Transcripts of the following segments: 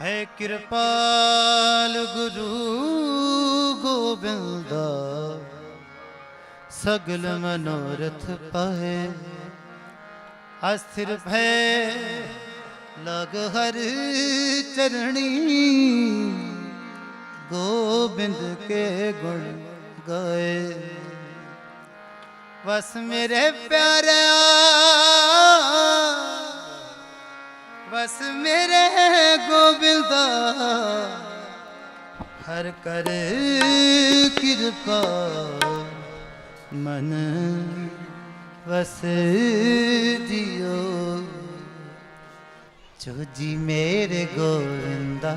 ਹੈ ਕਿਰਪਾਲ ਗੁਰੂ ਗੋਬਿੰਦ ਸਗਲ ਮਨੋਰਥ ਪਾਏ ਅਸਥਿਰ ਭੈ ਲਗ ਹਰ ਚਰਣੀ। ਗੋਬਿੰਦ ਕੇ ਗੁਣ ਗਏ। ਵਸ ਮੇਰੇ ਪਿਆਰਿਆ। ਵਸ ਮੇਰੇ ਗੋਬਿੰਦ ਹਰ ਕਰ ਕਿਰਪਾ ਮਨ ਵਸ ਜਿਓ ਜੋ ਜੀ ਮੇਰੇ ਗੋਵਿੰਦਾ,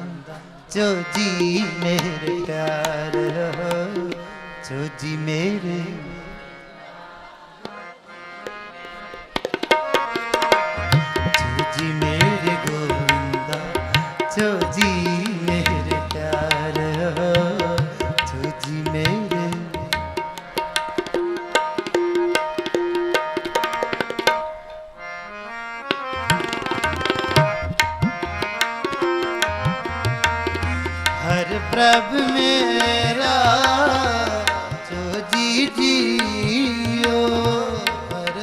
ਜੋ ਜੀ ਮੇਰੇ ਪਿਆਰ ਹੋ ਜੋ ਜੀ ਮੇਰੇ ਪ੍ਰਭ ਮੇਰਾ ਜੋ ਜੀ ਜੀਓ ਹਰ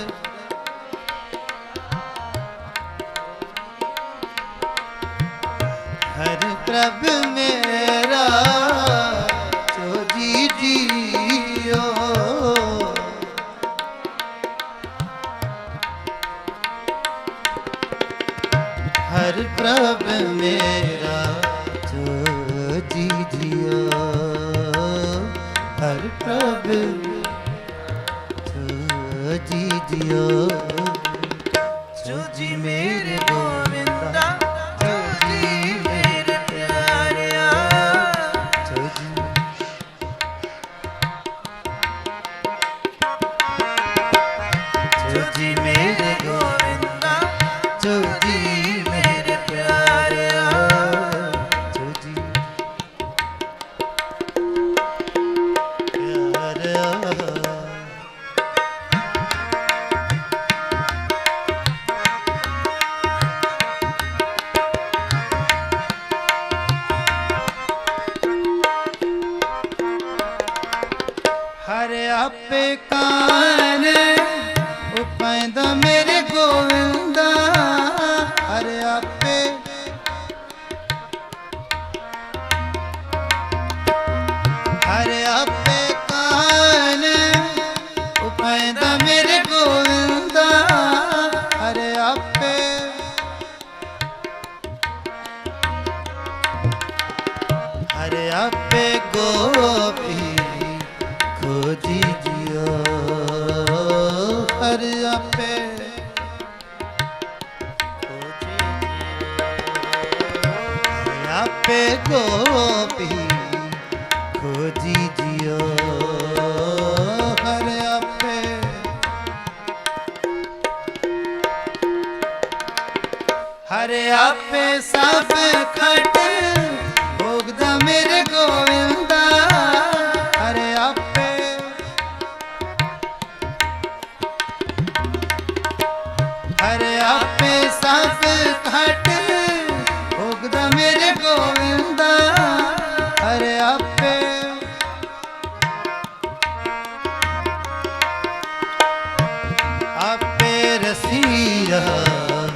ਹਰ ਪ੍ਰਭ ਪ੍ਰਭ ਜੋ ਜੀ ਉਪੈਂਦਾ ਮੇਰੇ ਗੋਵਿੰਦਾ ਹਰ ਆਪੇ ਹਰ ਆਪੇ ਕਾਨ ਉਪੈਂਦਾ ਹਰ ਆਪੇ ਗੋਪੀ ਖੋਜੀ ਜਿਓ ਹਰ ਆਪੇ। ਹਰ ਆਪੇ ਰਸੀਆ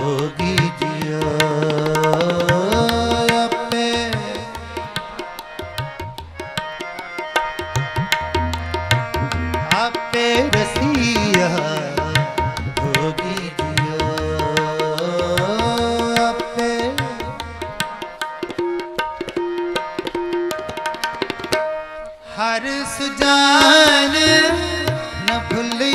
ਹੋਗੀ ਜਿਓ ਆਪੇ। ਆਪੇ ਰਸੀਆ ਹੋਗੀ ਜਿਓ ਆਪੇ। ਹਰ ਸੁਜਾਨ ਨਾ ਭੁੱਲੀ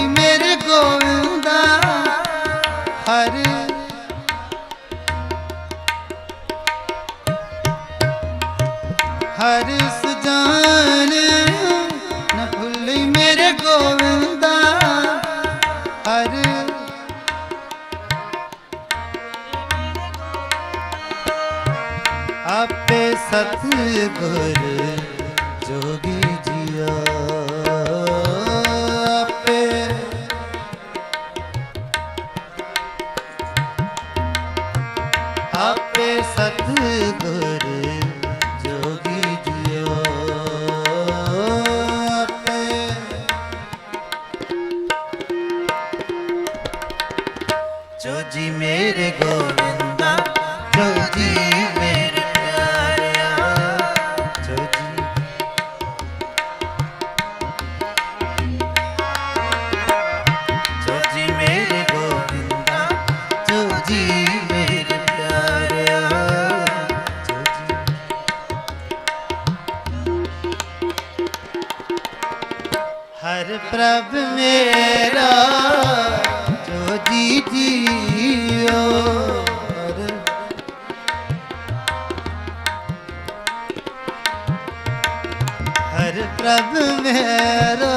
ਹਰ ਸੁਜਾਨ ਭੁੱਲੀ ਮੇਰੇ ਗੋਵਿੰਦਾ। ਹਰ ਆਪੇ ਸਤਿਗੁਰ ਜੋਗੀ ਜੋ ਜੀ ਮੇਰੇ ਗੋਵਿੰਦਾ, ਜੋ ਜੀ ਮੇਰੇ ਪਿਆਰਿਆ, ਜੋ ਜੀ ਜੋ ਜੀ ਮੇਰੇ ਗੋਵਿੰਦਾ, ਜੋ ਜੀ ਮੇਰੇ ਪਿਆਰਿਆ, ਜੋ ਜੀ ਹਰ ਪ੍ਰਭ ਮੇਰਾ ਜੀ ਜੀਓ। ਹਰ ਪ੍ਰਭ ਮੇਰਾ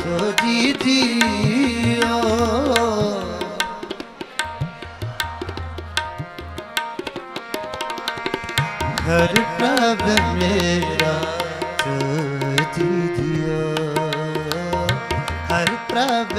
ਜੋ ਜੀ ਜੀਓ। ਹਰ ਪ੍ਰਭ ਮੇਰਾ ਜੀ ਦਿਓ ਹਰ ਪ੍ਰਭ